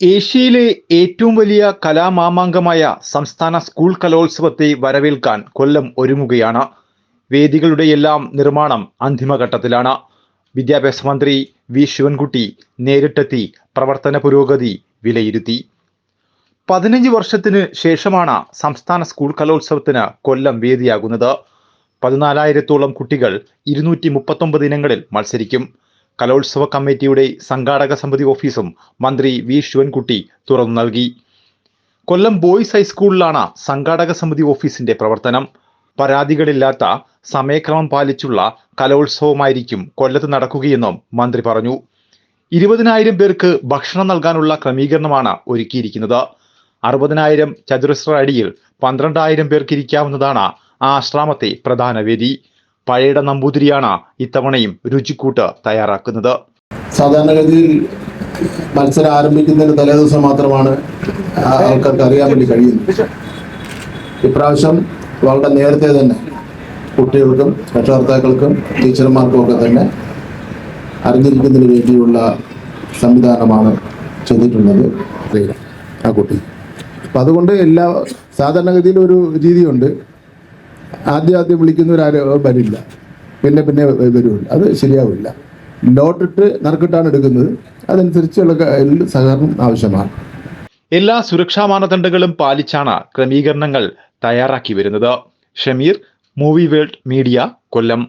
ഏഷ്യയിലെ ഏറ്റവും വലിയ കലാമാമാങ്കമായ സംസ്ഥാന സ്കൂൾ കലോത്സവത്തെ വരവേൽക്കാൻ കൊല്ലം ഒരുങ്ങുകയാണ്. വേദികളുടെയെല്ലാം നിർമ്മാണം അന്തിമഘട്ടത്തിലാണ്. വിദ്യാഭ്യാസ മന്ത്രി വി. ശിവൻകുട്ടി നേരിട്ടെത്തി പ്രവർത്തന പുരോഗതി വിലയിരുത്തി. പതിനഞ്ച് വർഷത്തിന് ശേഷമാണ് സംസ്ഥാന സ്കൂൾ കലോത്സവത്തിന് കൊല്ലം വേദിയാകുന്നത്. പതിനാലായിരത്തോളം കുട്ടികൾ ഇരുന്നൂറ്റി മുപ്പത്തൊമ്പത് ഇനങ്ങളിൽ മത്സരിക്കും. കലോത്സവ കമ്മിറ്റിയുടെ സംഘാടക സമിതി ഓഫീസും മന്ത്രി വി ശിവൻകുട്ടി തുറന്നു നൽകി. കൊല്ലം ബോയ്സ് ഹൈസ്കൂളിലാണ് സംഘാടക സമിതി ഓഫീസിന്റെ പ്രവർത്തനം. പരാതികളില്ലാത്ത സമയക്രമം പാലിച്ചുള്ള കലോത്സവമായിരിക്കും കൊല്ലത്ത് നടക്കുകയെന്നും മന്ത്രി പറഞ്ഞു. ഇരുപതിനായിരം പേർക്ക് ഭക്ഷണം നൽകാനുള്ള ക്രമീകരണമാണ് ഒരുക്കിയിരിക്കുന്നത്. അറുപതിനായിരം ചതുരശ്ര അടിയിൽ പന്ത്രണ്ടായിരം പേർക്ക് ഇരിക്കാവുന്നതാണ് ആശ്രാമത്തെ പ്രധാന വേദി. പഴയുടെ നമ്പൂതിരിയാണ് ഇത്തവണയും രുചിക്കൂട്ട് തയ്യാറാക്കുന്നത്. സാധാരണഗതിയിൽ മത്സരം ആരംഭിക്കുന്നതിന് തലേദിവസം മാത്രമാണ് ആൾക്കാർക്ക് അറിയാൻ വേണ്ടി കഴിയുന്നത്. ഇപ്രാവശ്യം വളരെ നേരത്തെ തന്നെ കുട്ടികൾക്കും രക്ഷകർത്താക്കൾക്കും ടീച്ചർമാർക്കും ഒക്കെ തന്നെ അറിഞ്ഞിരിക്കുന്നതിന് വേണ്ടിയുള്ള സംവിധാനമാണ് ചെയ്തിട്ടുള്ളത് ആ കുട്ടി. അപ്പം അതുകൊണ്ട് എല്ലാ സാധാരണഗതിയിൽ ഒരു രീതിയുണ്ട്. ആദ്യം ആദ്യം വിളിക്കുന്നവരാരും വരില്ല. പിന്നെ പിന്നെ വരുമില്ല അത് ശരിയാവില്ല. നോട്ടിട്ട് നറുക്കിട്ടാണ് എടുക്കുന്നത്. അതനുസരിച്ചുള്ള സഹകരണം ആവശ്യമാണ്. എല്ലാ സുരക്ഷാ മാനദണ്ഡങ്ങളും പാലിച്ചാണ് ക്രമീകരണങ്ങൾ തയ്യാറാക്കി വരുന്നത്. Shameer movie world media Kollam.